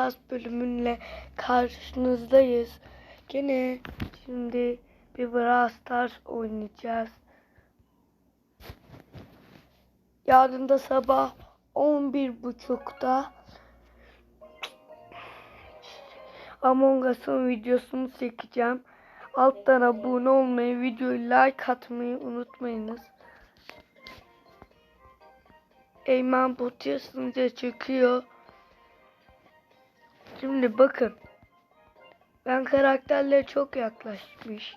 Stars bölümünle karşınızdayız. Gene şimdi bir Brawl Stars oynayacağız. Yarın da sabah 11.30'da Among Us'ın videosunu çekeceğim. Alttan abone olmayı, videoyu like atmayı unutmayınız. Eymen bot yazınca çıkıyor. Şimdi bakın. Ben karakterlere çok yaklaşmış.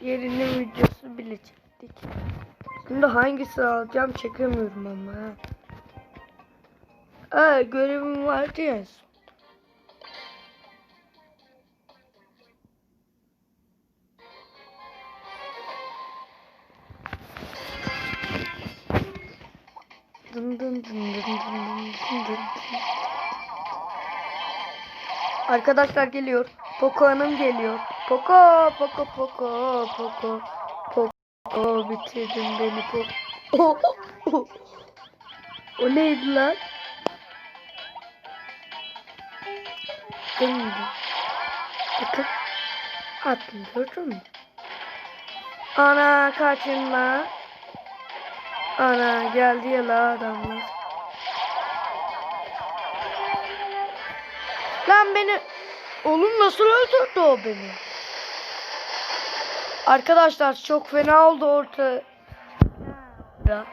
Diğerinin videosu bile çektik. Şimdi hangisini alacağım çekemiyorum ama. Ha. Aa, görevim vardı ya. Dın dın dın dın dın dın dın dın. Arkadaşlar geliyor. Poco Hanım geliyor. Poco, Poco, Poco, Poco, Poco, bitirdin beni Poco. o neydi lan? Döndü. Bakın. Atlıyorum. Ana kaçın lan. Ana geldi ya la adamlar. Lan beni oğlum nasıl öldürdü o beni? Arkadaşlar çok fena oldu orta. Ya.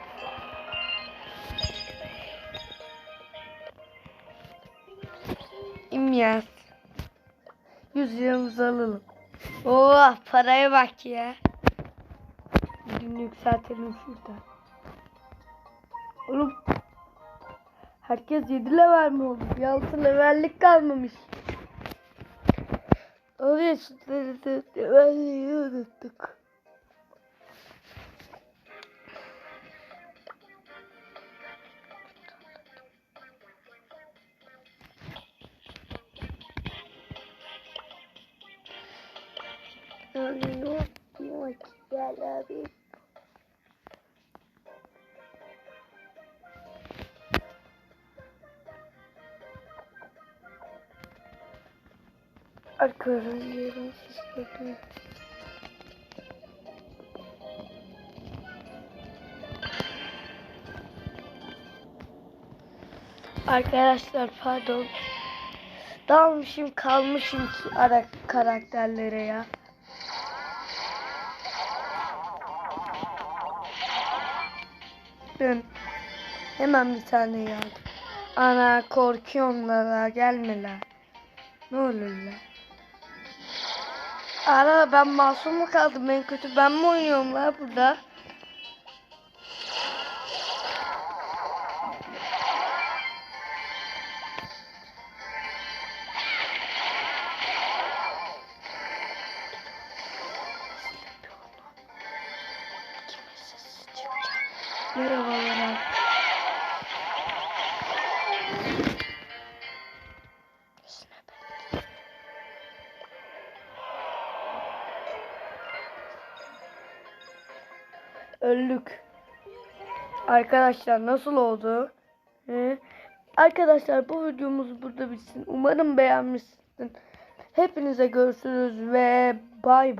İmyaz. 100 liramızı alalım. Oo paraya bak ya. Gün yükseltelim şuradan. Oğlum herkes 7 level mi oldu? Bir 6 levellik kalmamış. Oraya sütleri levelliği unuttuk. Yani yapıyor ki gel abi. Yerin sesleri. Arkadaşlar pardon. Dalmışım kalmışım ki ara karakterlere ya. Dön. Hemen bir tane yardım. Ana korkuyorum la gelme la. Ne olur la. Ara ben masum mu kaldım en kötü ben mi oynuyorum la burada? Merhabalar Öldük. Arkadaşlar nasıl oldu? He? Arkadaşlar bu videomuz burada bitsin. Umarım beğenmişsin. Hepinize görüşürüz ve bay bay.